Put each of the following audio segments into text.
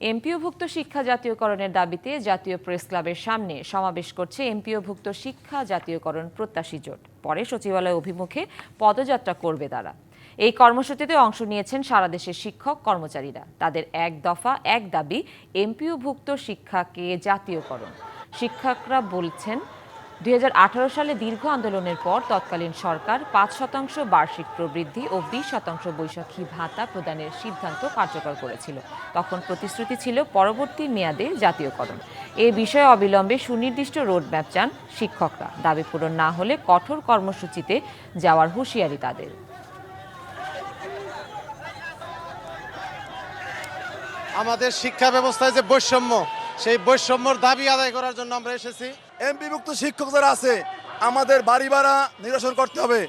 এমপিওভুক্ত শিক্ষা জাতীয়করণের দাবিতে জাতীয় প্রেস ক্লাবের সামনে সমাবেশ করছে এমপিওভুক্ত শিক্ষা জাতীয়করণ প্রত্যাশী জোট। পরে সচিবালয় অভিমুখে পদযাত্রা করবে তারা। এই কর্মসূচিতে অংশ নিয়েছেন সারা দেশের শিক্ষক কর্মচারীরা। তাদের এক দফা, এক দাবি, এমপিওভুক্ত শিক্ষাকে জাতীয়করণ। শিক্ষকরা বলছেন দুই হাজার আঠারো সালে দীর্ঘ আন্দোলনের পর তৎকালীন সরকার পাঁচ শতাংশ বার্ষিক প্রবৃদ্ধি ও বিশ শতাংশ বৈশাখী ভাতা প্রদানের সিদ্ধান্ত কার্যকর করেছিল। তখন প্রতিশ্রুতি ছিল পরবর্তী মেয়াদে জাতীয়করণ। এ বিষয়ে অবিলম্বে সুনির্দিষ্ট রোডম্যাপ চান শিক্ষকরা। দাবি পূরণ না হলে কঠোর কর্মসূচিতে যাওয়ার হুঁশিয়ারি তাদের। আমাদের শিক্ষা ব্যবস্থায় যে বৈষম্য সেই বৈষম্যর দাবি আদায় করার জন্য আমরা এসেছি। এমপিভুক্ত শিক্ষক যারা আছে আমাদের বাড়ি ভাড়া নিরসন করতে হবে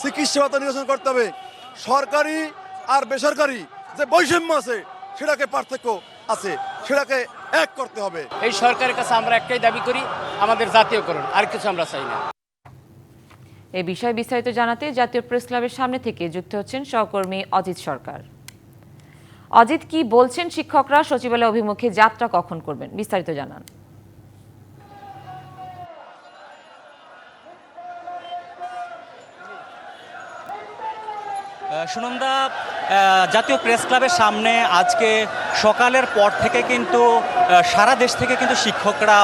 চিকিৎসা ভাতা নিরসন করতে হবে। সরকারি আর বেসরকারি যে বৈষম্য আছে সেটাকে পার্থক্য আছে সেটাকে এক করতে হবে। এই সরকারের কাছে আমরা একটাই দাবি করি আমাদের জাতীয়করণ আর কিছু আমরা চাই না। এ বিষয়ে বিস্তারিত জানাতে জাতীয় প্রেস ক্লাবের সামনে থেকে যুক্ত হচ্ছেন সহকর্মী অজিত সরকার। অজিত কি বলছেন শিক্ষকরা? সচিবালয় অভিমুখে যাত্রা কখন করবেন? বিস্তারিত জানান। সুনন্দা জাতীয় প্রেস ক্লাবের সামনে আজকে সকালের পর থেকে কিন্তু সারা দেশ থেকে কিন্তু শিক্ষকরা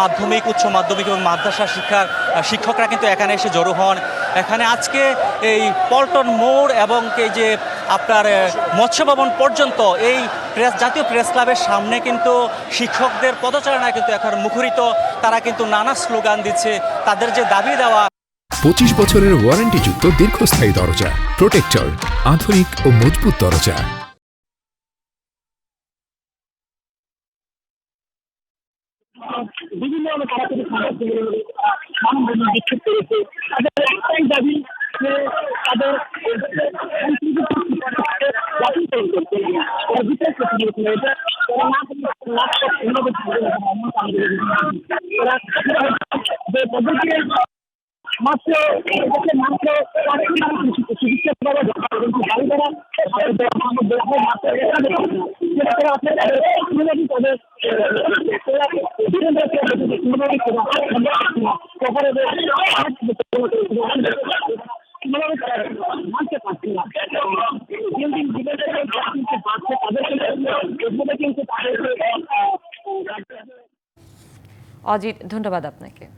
মাধ্যমিক উচ্চ মাধ্যমিক এবং মাদ্রাসা শিক্ষার শিক্ষকরা কিন্তু এখানে এসে জড়ো হন। এখানে আজকে এই পল্টন মোড় এবং এই যে আপনার আহ, মৎস্য ভবন পর্যন্ত এই প্রেস জাতীয় প্রেস ক্লাবের সামনে কিন্তু শিক্ষকদের পদচারণায় কিন্তু এখন মুখরিত। তারা কিন্তু নানা স্লোগান দিচ্ছে। তাদের যে দাবি দেওয়া পঁচিশ বছরের ওয়ারেন্টিযুক্ত দীর্ঘস্থায়ী দরজা প্রোটেক্টর আধুনিক ও মজবুত দরজা। বিভিন্ন মাত্র মাত্র অজিত ধন্যবাদ আপনাকে।